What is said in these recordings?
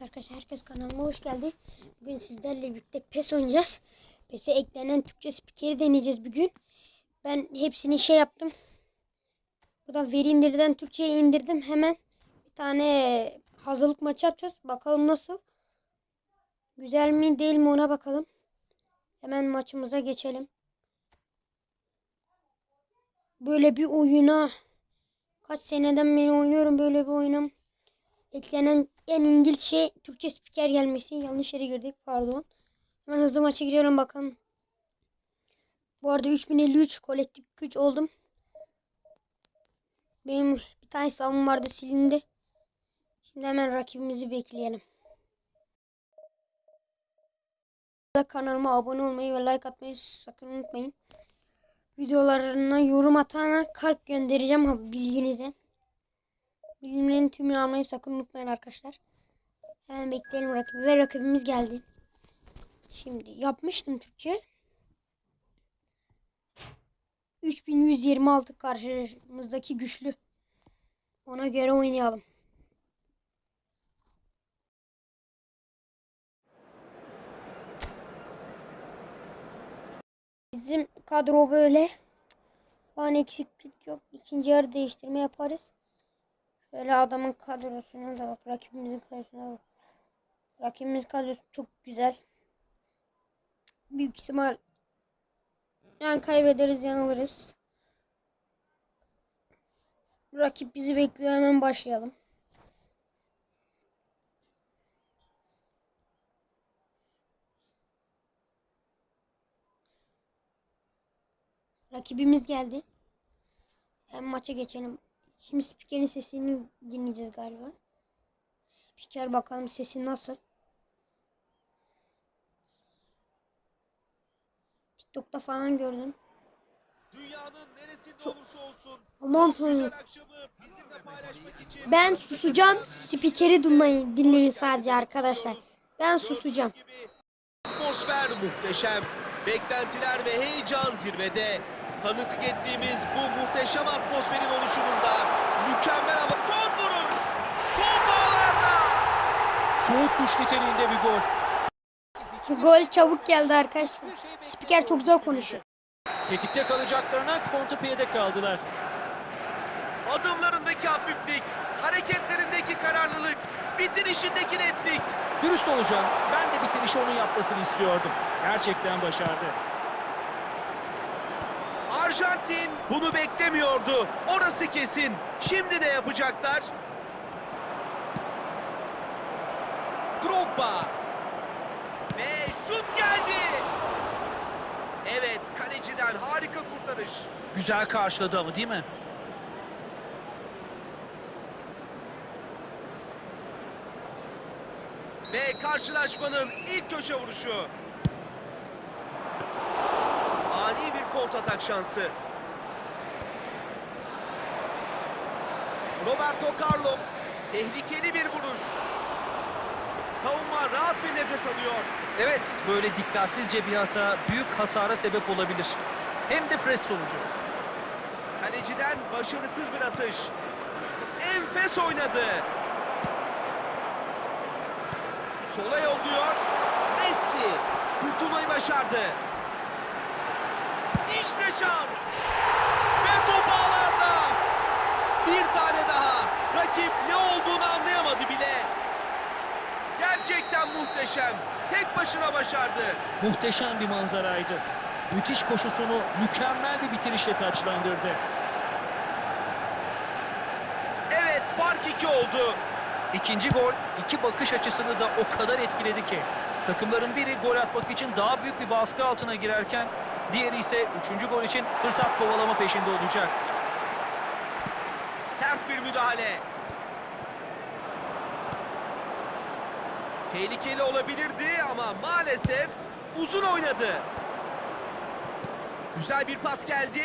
Evet arkadaşlar herkes kanalıma hoş geldi. Bugün sizlerle birlikte PES oynayacağız. PES'e eklenen Türkçe spikeri deneyeceğiz bugün. Ben hepsini şey yaptım. Buradan veri indirden Türkçe'ye indirdim. Hemen bir tane hazırlık maçı yapacağız. Bakalım nasıl. Güzel mi değil mi ona bakalım. Hemen maçımıza geçelim. Böyle bir oyuna kaç seneden beri oynuyorum böyle bir oyunum. Eklenen ilginç şey Türkçe spiker gelmesi. Yanlış yere girdik pardon. Hemen hızlı maça girelim bakalım. Bu arada 3053 kolektif güç oldum. Benim bir tane savunma vardı silindi. Şimdi hemen rakibimizi bekleyelim. Kanalıma abone olmayı ve like atmayı sakın unutmayın. Videolarına yorum atana kalp göndereceğim bilginize. Bilimlerin tümünü almayı sakın unutmayın arkadaşlar. Hemen bekleyelim rakibi ve rakibimiz geldi. Şimdi yapmıştım Türkçe. 3126 karşımızdaki güçlü. Ona göre oynayalım. Bizim kadro böyle. Şu an eksiklik yok. İkinci yarı değiştirme yaparız. Şöyle adamın kadrosuna da bak. Rakibimizin kadrosuna bak. Rakibimiz kadrosu çok güzel. Büyük ihtimal yani kaybederiz yanılırız. Rakip bizi bekliyor hemen başlayalım. Rakibimiz geldi. Hem maça geçelim. Şimdi spikerin sesini dinleyeceğiz galiba. Spiker bakalım sesi nasıl. TikTok'ta falan gördüm. Dünyanın neresinde olursa olsun Aman tanrım. Ben susacağım. Spikeri dinleyin, dinleyin sadece arkadaşlar. Ben susacağım. Atmosfer muhteşem. Beklentiler ve heyecan zirvede. Tanıklık ettiğimiz bu muhteşem atmosferin oluşumunda mükemmel hava. Son vuruş. Top ağlarda. Soğuk duş niteliğinde bir gol. Bu gol çabuk geldi arkadaşlar. Spiker çok güzel konuşuyor. Tetikte kalacaklarına kontrpiyede kaldılar. Adımlarındaki hafiflik, hareketlerindeki kararlılık, bitirişindeki netlik. Dürüst olacağım. Ben de bitirişi onun yapmasını istiyordum. Gerçekten başardı. Arjantin bunu beklemiyordu. Orası kesin. Şimdi ne yapacaklar? Drogba. Ve şut geldi. Evet, kaleciden harika kurtarış. Güzel karşıladı ama değil mi? Ve karşılaşmanın ilk köşe vuruşu. Ani bir kontratak şansı. Roberto Carlo tehlikeli bir vuruş. Savunma rahat bir nefes alıyor. Evet, böyle dikkatsizce bir hata büyük hasara sebep olabilir. Hem de pres sonucu. Kaleciden başarısız bir atış. Enfes oynadı. Sola yolluyor. Messi kurtulmayı başardı. İşte şans. Ve top ağlarda. Bir tane daha. Rakip ne olduğunu anlayamadı bile. Gerçekten muhteşem. Tek başına başardı. Muhteşem bir manzaraydı. Müthiş koşusunu mükemmel bir bitirişle taçlandırdı. Evet fark iki oldu. İkinci gol iki bakış açısını da o kadar etkiledi ki. Takımların biri gol atmak için daha büyük bir baskı altına girerken diğeri ise üçüncü gol için fırsat kovalama peşinde olacak. Sert bir müdahale. Tehlikeli olabilirdi ama maalesef uzun oynadı. Güzel bir pas geldi.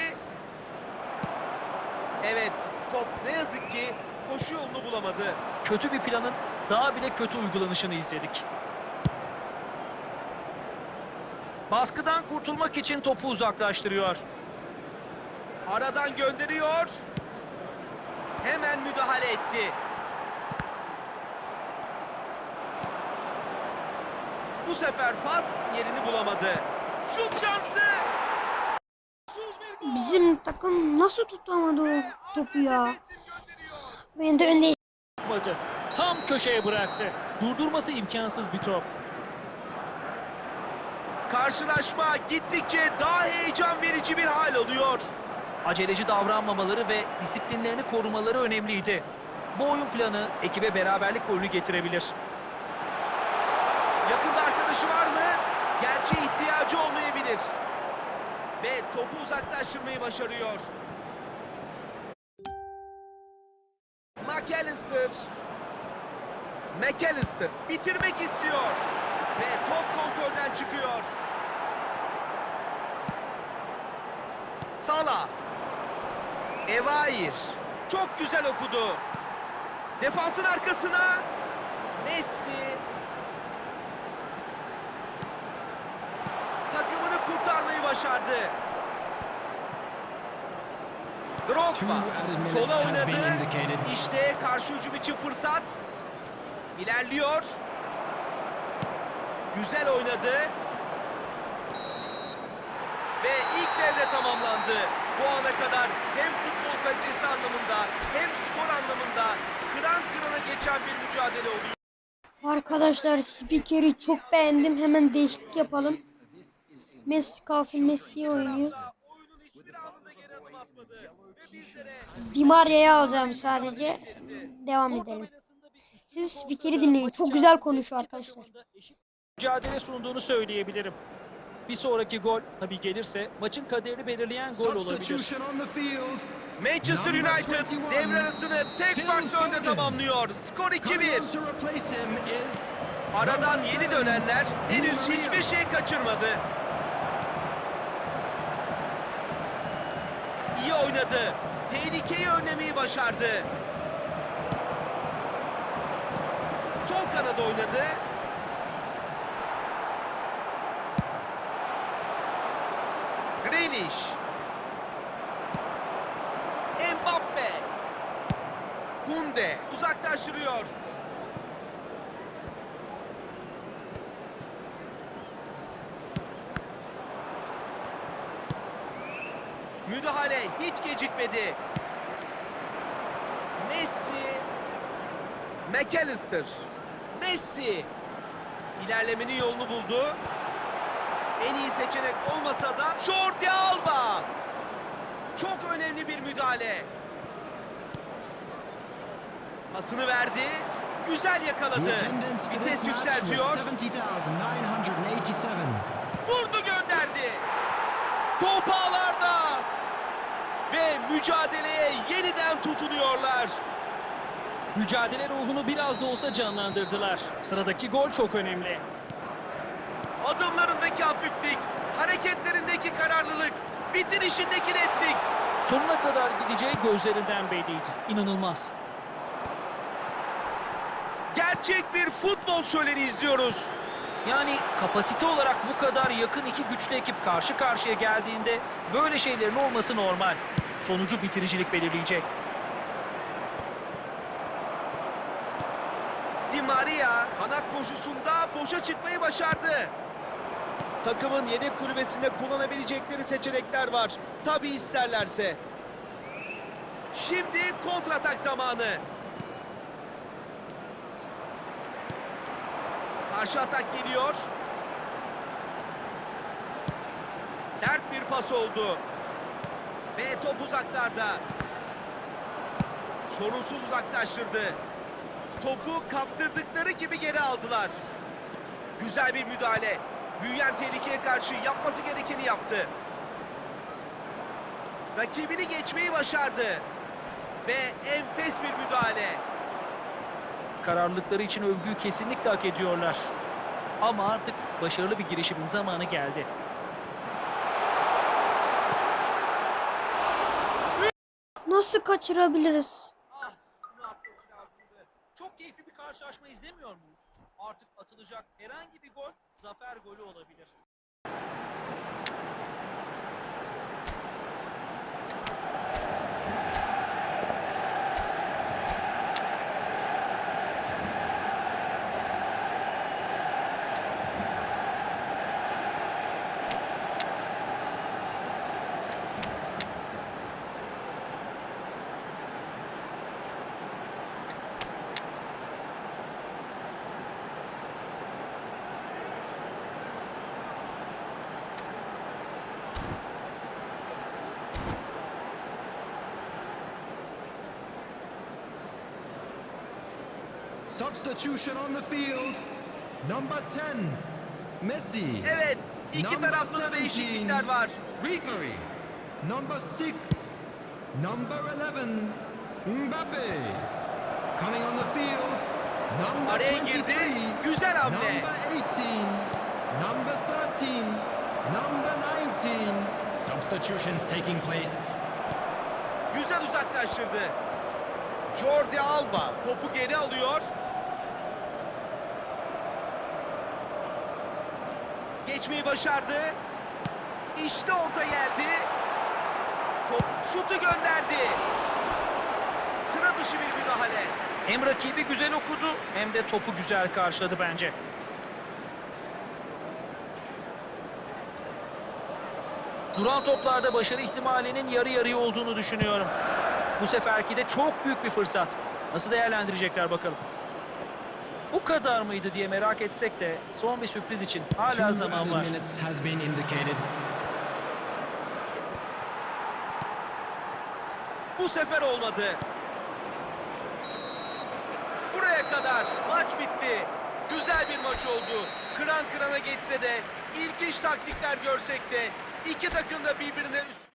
Evet, top ne yazık ki koşu yolunu bulamadı. Kötü bir planın daha bile kötü uygulanışını izledik. Baskıdan kurtulmak için topu uzaklaştırıyor. Aradan gönderiyor. Hemen müdahale etti. Bu sefer pas yerini bulamadı. Şut şansı. Bizim takım nasıl tutamadı o topu ya? Ben de önde. Tam köşeye bıraktı. Durdurması imkansız bir top. Karşılaşma gittikçe daha heyecan verici bir hal alıyor. Aceleci davranmamaları ve disiplinlerini korumaları önemliydi. Bu oyun planı ekibe beraberlik golünü getirebilir. Yakında arkadaşı var mı? Gerçi ihtiyacı olmayabilir. Ve topu uzaklaştırmayı başarıyor. McAllister. McAllister bitirmek istiyor. Ve top kontrolden çıkıyor. Salah. Evair. Çok güzel okudu. Defansın arkasına. Messi. takımını kurtarmayı başardı. Drogba sola oynadı. İşte karşı hücum için fırsat. İlerliyor. Güzel oynadı. Ve ilk devre tamamlandı. Bu ana kadar hem futbol kalitesi anlamında hem skor anlamında kıran kırana geçen bir mücadele oluyor. Arkadaşlar spikeri çok beğendim. Hemen değişiklik yapalım. Messi kalsın Messi oynuyor. Oyunun hiçbir anında geri adım atmadı. Ve bizlere Di Maria'yı alacağım sadece. Devam edelim. Siz spikeri dinleyin. Çok güzel konuşuyor arkadaşlar. Mücadele sunduğunu söyleyebilirim. Bir sonraki gol tabii gelirse maçın kaderini belirleyen gol olabilir. Manchester United devre arasını tek farklı önde tamamlıyor. Skor 2-1. Aradan yeni dönenler henüz hiçbir şey kaçırmadı. İyi oynadı. Tehlikeyi önlemeyi başardı. Sol kanada oynadı. Grealish. Mbappe. Kunde uzaklaştırıyor. Müdahale hiç gecikmedi. Messi. McAllister. Messi. İlerlemenin yolunu buldu. En iyi seçenek olmasa da Jordi Alba. Çok önemli bir müdahale. Pasını verdi. Güzel yakaladı. Vites yükseltiyor. Vurdu gönderdi. Top ağlarda. Ve mücadeleye yeniden tutunuyorlar. Mücadele ruhunu biraz da olsa canlandırdılar. Sıradaki gol çok önemli. Adımlarındaki hafiflik, hareketlerindeki kararlılık, bitirişindeki netlik. Sonuna kadar gideceği gözlerinden belliydi. İnanılmaz. Gerçek bir futbol şöleni izliyoruz. Yani kapasite olarak bu kadar yakın iki güçlü ekip karşı karşıya geldiğinde böyle şeylerin olması normal. Sonucu bitiricilik belirleyecek. Di Maria kanat koşusunda boşa çıkmayı başardı. Takımın yedek kulübesinde kullanabilecekleri seçenekler var. Tabi isterlerse. Şimdi kontratak zamanı. Karşı atak geliyor. Sert bir pas oldu. Ve top uzaklarda. Sorunsuz uzaklaştırdı. Topu kaptırdıkları gibi geri aldılar. Güzel bir müdahale. Büyüyen tehlikeye karşı yapması gerekeni yaptı. Rakibini geçmeyi başardı. Ve enfes bir müdahale. Kararlılıkları için övgüyü kesinlikle hak ediyorlar. Ama artık başarılı bir girişimin zamanı geldi. Nasıl kaçırabiliriz? Ah, bunu atması lazımdı. Çok keyifli bir karşılaşma izlemiyor muyuz? Artık atılacak herhangi bir gol zafer golü olabilir. Substitution on the field. Number 10, Messi. Evet, iki tarafta da 17, değişiklikler var. Ribery. Number 6, number 11, Mbappe. Coming on the field, number Araya 23, girdi. Güzel hamle. number 18, number 13, number 19. Substitutions taking place. Güzel uzaklaştırdı. Jordi Alba topu geri alıyor. Geçmeyi başardı. İşte orta geldi. Top şutu gönderdi. Sıra dışı bir müdahale. Hem rakibi güzel okudu hem de topu güzel karşıladı bence. Duran toplarda başarı ihtimalinin yarı yarıya olduğunu düşünüyorum. Bu seferki de çok büyük bir fırsat. Nasıl değerlendirecekler bakalım. Bu kadar mıydı diye merak etsek de son bir sürpriz için hala zaman var. minutes has been indicated. Bu sefer olmadı. Buraya kadar maç bitti. Güzel bir maç oldu. Kıran kırana geçse de ilginç taktikler görsek de iki takım da birbirine üst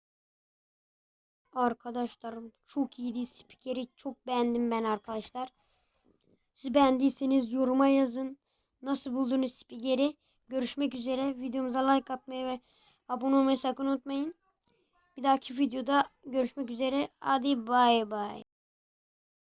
Arkadaşlarım çok iyiydi. Spikeri çok beğendim ben arkadaşlar. Siz beğendiyseniz yoruma yazın. Nasıl buldunuz spikeri? Görüşmek üzere. Videomuza like atmayı ve abone olmayı sakın unutmayın. Bir dahaki videoda görüşmek üzere. Hadi bay bay.